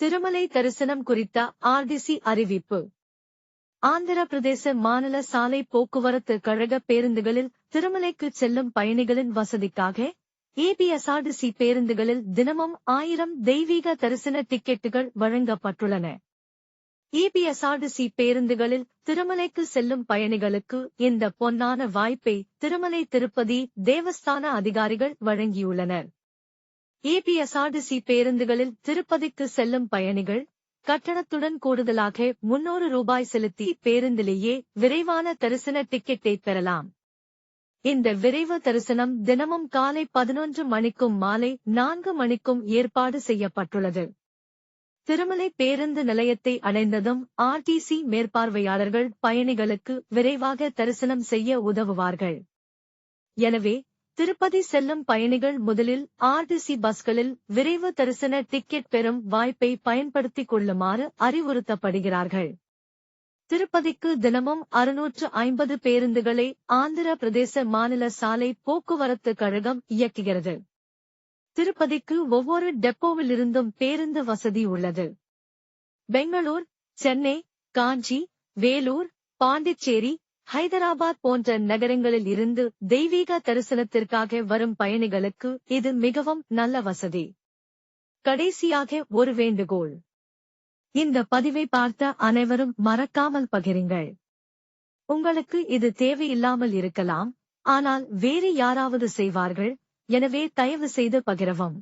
திருமலை தரிசனம் குறித்த ஆர்டிசி அறிவிப்பு. ஆந்திர பிரதேச மாநில சாலை போக்குவரத்து கழக பேருந்துகளில் திருமலைக்கு செல்லும் பயணிகளின் வசதிக்காக ஏபிஎஸ்ஆர்டிசி பேருந்துகளில் தினமும் ஆயிரம் தெய்வீக தரிசன டிக்கெட்டுகள் வழங்கப்பட்டுள்ளன. ஏபிஎஸ்ஆர்டிசி பேருந்துகளில் திருமலைக்கு செல்லும் பயணிகளுக்கு இந்த பொன்னான வாய்ப்பை திருமலை திருப்பதி தேவஸ்தான அதிகாரிகள் வழங்கியுள்ளனர். ஏபிஎஸ்ஆர்டிசி பேருந்துகளில் திருப்பதிக்கு செல்லும் பயணிகள் கட்டணத்துடன் கூடுதலாக முன்னூறு ரூபாய் செலுத்தி பேருந்திலேயே விரைவான தரிசன டிக்கெட்டை பெறலாம். இந்த விரைவு தரிசனம் தினமும் காலை பதினொன்று மணிக்கும் மாலை நான்கு மணிக்கும் ஏற்பாடு செய்யப்பட்டுள்ளது. திருமலை பேருந்து நிலையத்தை அடைந்ததும் ஆர்டிசி மேற்பார்வையாளர்கள் பயணிகளுக்கு விரைவாக தரிசனம் செய்ய உதவுவார்கள். எனவே திருப்பதி செல்லும் பயணிகள் முதலில் ஆர்டிசி பஸ்களில் விரைவு தரிசன டிக்கெட் பெறும் வாய்ப்பை பயன்படுத்திக் கொள்ளுமாறு அறிவுறுத்தப்படுகிறார்கள். திருப்பதிக்கு தினமும் அறுநூற்று ஐம்பது பேருந்துகளை ஆந்திர பிரதேச மாநில சாலை போக்குவரத்து கழகம் இயக்குகிறது. திருப்பதிக்கு ஒவ்வொரு டெப்போவிலிருந்தும் பேருந்து வசதி உள்ளது. பெங்களூர் சென்னை காஞ்சி வேலூர் பாண்டிச்சேரி ஹைதராபாத் போன்ற நகரங்களில் இருந்து தெய்வீக தரிசனத்திற்காக வரும் பயணிகளுக்கு இது மிகவும் நல்ல வசதி. கடைசியாக ஒரு வேண்டுகோள். இந்த பதிவை பார்த்த அனைவரும் மறக்காமல் பகிருங்கள். உங்களுக்கு இது தேவையில்லாமல் இருக்கலாம் ஆனால் வேறு யாராவது செய்வார்கள் எனவே தயவு செய்து பகிரவும்.